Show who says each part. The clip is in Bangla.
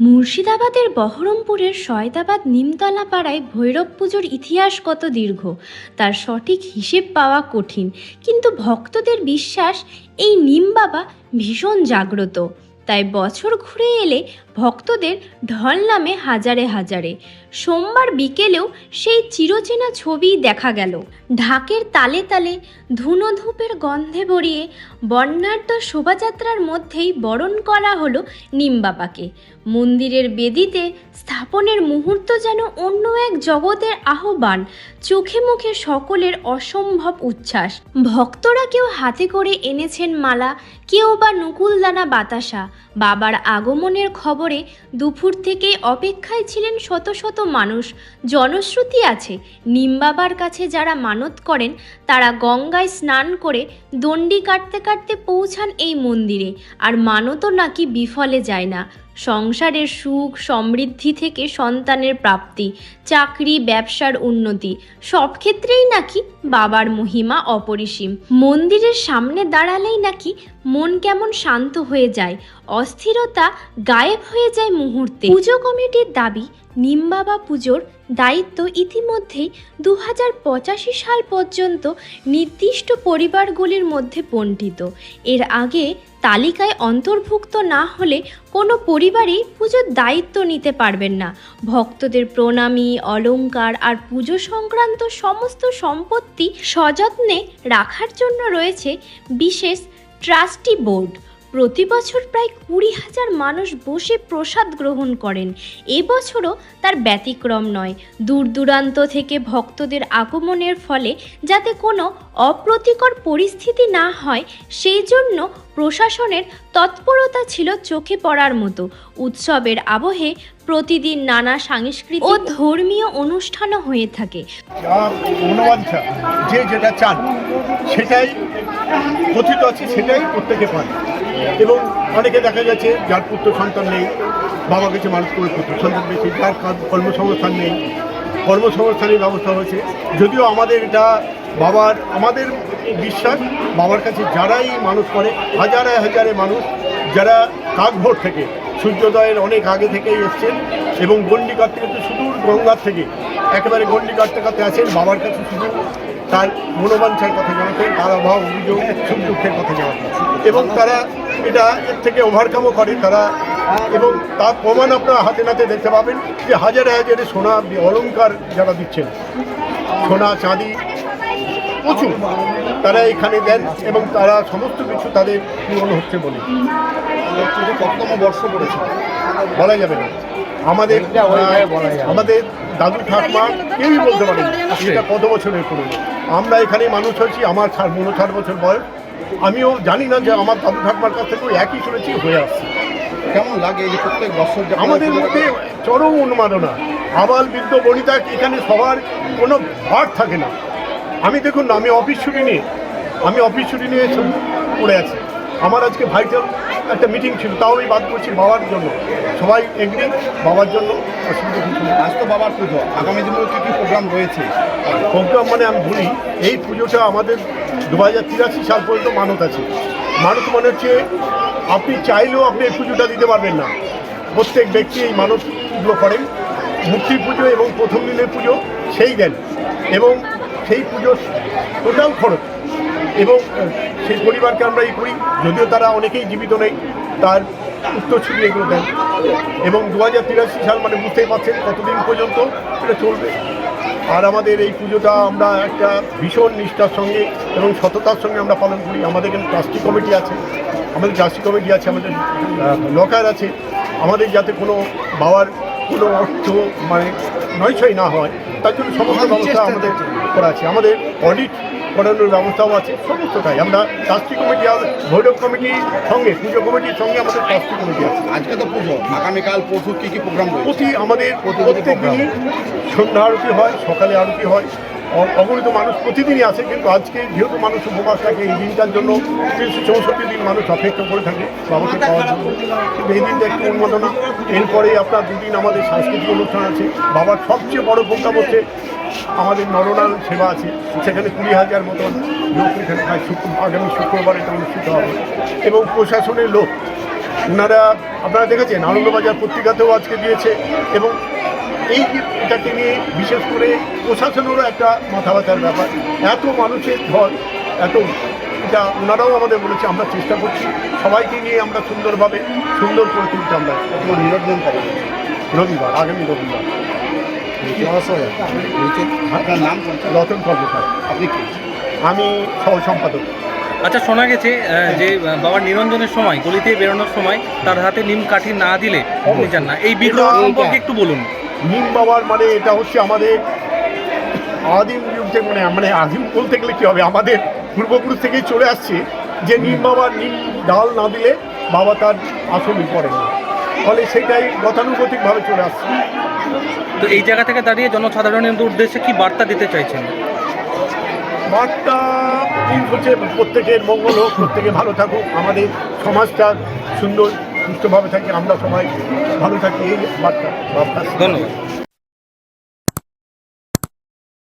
Speaker 1: মুর্শিদাবাদের বহরমপুরের শয়দাবাদ নিমতলা পাড়ায় ভৈরব পুজোর ইতিহাস কত দীর্ঘ? তার সঠিক হিসেব পাওয়া কঠিন। কিন্তু ভক্তদের বিশ্বাস, এই নিম বাবা ভীষণ জাগ্রত। তাই বছর ঘুরে এলে ভক্তদের ঢল নামে হাজারে হাজারে। সোমবার বিকেলেও সেই চিরচেনা ছবি দেখা গেল। ঢাকের তালে তালে ধূপের গন্ধে ভরিয়ে বর্ণাঢ্য শোভাযাত্রার মধ্যেই বরণ করা হলো নিম বাবাকে মন্দিরের বেদিতে স্থাপনের মুহূর্ত যেন অন্য এক জগতের আহ্বান, চোখে মুখে সকলের অসম্ভব উচ্ছ্বাস। ভক্তরা কেউ হাতে করে এনেছেন মালা, কেউ বা নকুলদানা বাতাসা। বাবার আগমনের খবরে দুপুর থেকে অপেক্ষায় ছিলেন শত শত মানুষ। জনশ্রুতি আছে নিম্বাবার কাছে যারা মানত করেন, তারা গঙ্গায় স্নান করে দণ্ডি কাটতে কাটতে পৌঁছান এই মন্দিরে। আর মানতও নাকি বিফলে যায় না। সংসারের সুখ, সমৃদ্ধি থেকে সন্তানের প্রাপ্তি, চাকরি, ব্যবসার উন্নতি, সব ক্ষেত্রেই নাকি বাবার মহিমা অপরিসীম। মন্দিরের সামনে দাঁড়ালেই নাকি মন কেমন শান্ত হয়ে যায়, অস্থিরতা গায়েব হয়ে যায় মুহূর্তে। পুজো কমিটির দাবি নিমবাবা পুজোর দায়িত্ব ইতিমধ্যেই দু হাজার পঁচাশি সাল পর্যন্ত নির্দিষ্ট পরিবারগুলির মধ্যে বণ্টিত। এর আগে তালিকায় অন্তর্ভুক্ত না হলে কোনো পরিবারই পুজোর দায়িত্ব নিতে পারবেন না। ভক্তদের প্রণামী, অলঙ্কার আর পুজো সংক্রান্ত সমস্ত সম্পত্তি সযত্নে রাখার জন্য রয়েছে বিশেষ ট্রাস্টি বোর্ড। প্রতি বছর প্রায় কুড়ি হাজার মানুষ বসে প্রসাদ গ্রহণ করেন। এবছরও তার ব্যতিক্রম নয়। দূর দূরান্ত থেকে ভক্তদের আগমনের ফলে যাতে কোনো অপ্রতিকর পরিস্থিতি না হয়, সেই জন্য প্রশাসনের তৎপরতা ছিল চোখে পড়ার মতো। উৎসবের আবহে প্রতিদিন নানা সাংস্কৃতিক ও ধর্মীয় অনুষ্ঠানও হয়ে থাকে।
Speaker 2: যে যেটা চান, সেটাই কথিত আছে, সেটাই প্রত্যেকে পান। এবং অনেকে দেখা যাচ্ছে যার পুত্র সন্তান নেই, বাবা কাছে মানুষ করে পুত্র সন্তান পেয়েছে, যার কর্মসংস্থান নেই, কর্মসংস্থানের ব্যবস্থা হয়েছে। যদিও আমাদের এটা বাবার, আমাদের বিশ্বাস, বাবার কাছে যারাই মানুষ করে, হাজারে হাজারে মানুষ যারা কাকভোর থেকে, সূর্যোদয়ের অনেক আগে থেকেই এসছেন এবং গন্ডি কাটতে কাটতে সুদূর গঙ্গার থেকে, একেবারে গন্ডি কাটতে কাটতে আছেন, বাবার কাছে শুধু তার মনোবাঞ্ছার কথা জানাতেন তার অভাব অভিযোগ সুখ দুঃখের কথা জানাতেন এবং তারা এটা এর থেকে ওভারকামও করে তারা। এবং তার প্রমাণ আপনারা হাতে নাতে দেখতে পাবেন যে হাজারে হাজারে সোনা অলংকার যারা দিচ্ছেন। সোনা চাঁদি প্রচুর তারা এখানে দেন এবং তারা সমস্ত কিছু তাদের পূরণ হচ্ছে বলে। কততম বর্ষ পড়েছে বলা যাবে না। আমাদের আমাদের দাদু ঠাকুমা কেউই বলতে পারেন। এটা কত বছরের পুরনো? আমরা এখানে মানুষ হয়েছি আমার ষাট ষাট বছর বয়স। আমিও জানি না যে আমার দাদু ঠাকুমার কাছ থেকেও একই শুনেছি হয়ে আসছে।
Speaker 3: কেমন লাগে এই যে প্রত্যেক বছর
Speaker 2: আমাদের মধ্যে চরম উন্মাদনা। আবাল বৃদ্ধ বনিতা এখানে সবার কোনো ভার থাকে না। আমি দেখুন না আমি অফিস ছুটি নিয়ে আমি অফিস ছুটি নিয়ে পড়ে আছি। আমার আজকে ভাইটাল একটা মিটিং ছিল তাও আমি বাদ করছি বাবার জন্য। সবাই এগ্রি বাবার জন্য অসুবিধা কিছু
Speaker 3: আজ তো বাবার পুজো আগামী দিনেও কি কি প্রোগ্রাম রয়েছে?
Speaker 2: প্রোগ্রাম মানে আমি বলি এই পুজোটা আমাদের দু হাজার তিরাশি সাল পর্যন্ত মানত আছে। মানত মানে হচ্ছে আপনি চাইলেও আপনি এই পুজোটা দিতে পারবেন না। প্রত্যেক ব্যক্তি এই মানতগুলো করেন। মূর্তির পুজো এবং প্রথম দিনের পুজো সেই দেন। এবং সেই পুজোর টোটাল খরচ এবং সেই পরিবারকে আমরা এই করি। যদিও তারা অনেকেই জীবিত নেই তার উত্তরসূরি এগুলো দেন। এবং দু হাজার তিরাশি সাল মানে বুঝতেই পারছেন কতদিন পর্যন্ত এটা চলবে। আর আমাদের এই পুজোটা আমরা একটা ভীষণ নিষ্ঠার সঙ্গে এবং সততার সঙ্গে আমরা পালন করি। আমাদের এখানে ট্রাস্টি কমিটি আছে আমাদের ট্রাস্টি কমিটি আছে আমাদের লকার আছে। আমাদের যাতে কোনো বাবার কোনো অর্থ মানে নয়ছয় না হয় তার জন্য সমস্ত ব্যবস্থা আমাদের করা আছে। আমাদের অডিট করানোর ব্যবস্থাও আছে সমস্তটাই। আমরা শাস্তি কমিটি ভৈরব কমিটির সঙ্গে পুজো কমিটির সঙ্গে আমাদের শাস্তি কমিটি আছে।
Speaker 3: আজকে তো পুজো আগামীকাল পরশু কী কী প্রোগ্রাম
Speaker 2: প্রতি আমাদের প্রত্যেক দিনই সন্ধ্যা আরতি হয় সকালে আরতি হয়। অগণিত মানুষ প্রতিদিনই আসে, কিন্তু আজকে যেহেতু মানুষ উপবাস থাকে, এই দিনটার জন্য তিনশো চৌষট্টি দিন মানুষ অপেক্ষা করে থাকে বাবাকে পাওয়ার জন্য। কিন্তু এই দিনটা একটু উন্মাদনা। এরপরে আপনার দুদিন আমাদের সাংস্কৃতিক অনুষ্ঠান আছে। বাবার সবচেয়ে বড় প্রোগ্রাম হচ্ছে আমাদের নরনাল সেবা আছে। সেখানে কুড়ি হাজার মতন লোক এখানে আগামী শুক্রবার এটা অনুষ্ঠিত হবে। এবং প্রশাসনের লোক ওনারা আপনারা দেখেছেন, আনন্দবাজার পত্রিকাতেও আজকে দিয়েছে। এবং এই এটাকে নিয়ে বিশেষ করে প্রশাসনেরও একটা মাথা ব্যথার ব্যাপার। এত মানুষের ঘর এত যা ওনারাও আমাদের বলেছে আমরা চেষ্টা করছি। সবাইকে নিয়ে আমরা সুন্দরভাবে সুন্দর করে তুলতে আমরা
Speaker 3: নিরঞ্জন কবে
Speaker 2: রবিবার আগামী রবিবার।
Speaker 3: আপনার নাম পরিচয়?
Speaker 2: রতন কর্মকার
Speaker 3: আপনি কি?
Speaker 2: আমি সহ সম্পাদক।
Speaker 4: আচ্ছা শোনা গেছে যে বাবার নিরঞ্জনের সময় গলিতে বেরোনোর সময় তার হাতে নিম কাঠি না দিলে আপনি যান না। এই বিগ্রহ সম্পর্কে একটু বলুন।
Speaker 2: নিম বাবার মানে এটা হচ্ছে আমাদের আদিম যুগ থেকে মানে মানে আদিম বলতে গেলে কী হবে? আমাদের পূর্বপুরুষ থেকেই চলে আসছে যে নিম বাবার নিম ডাল না দিলে বাবা তার আসনই পড়ে না। ফলে সেটাই গতানুগতিকভাবে চলে আসছে।
Speaker 4: তো এই জায়গা থেকে দাঁড়িয়ে জনসাধারণের উদ্দেশ্যে কি বার্তা দিতে চাইছেন?
Speaker 2: বার্তা হচ্ছে প্রত্যেকের মঙ্গল হোক প্রত্যেকে ভালো থাকুক। আমাদের সমাজটা সুন্দর সুস্থভাবে থাকি আমরা সবাই ভালো থাকি এই বার্তা
Speaker 4: ধন্যবাদ।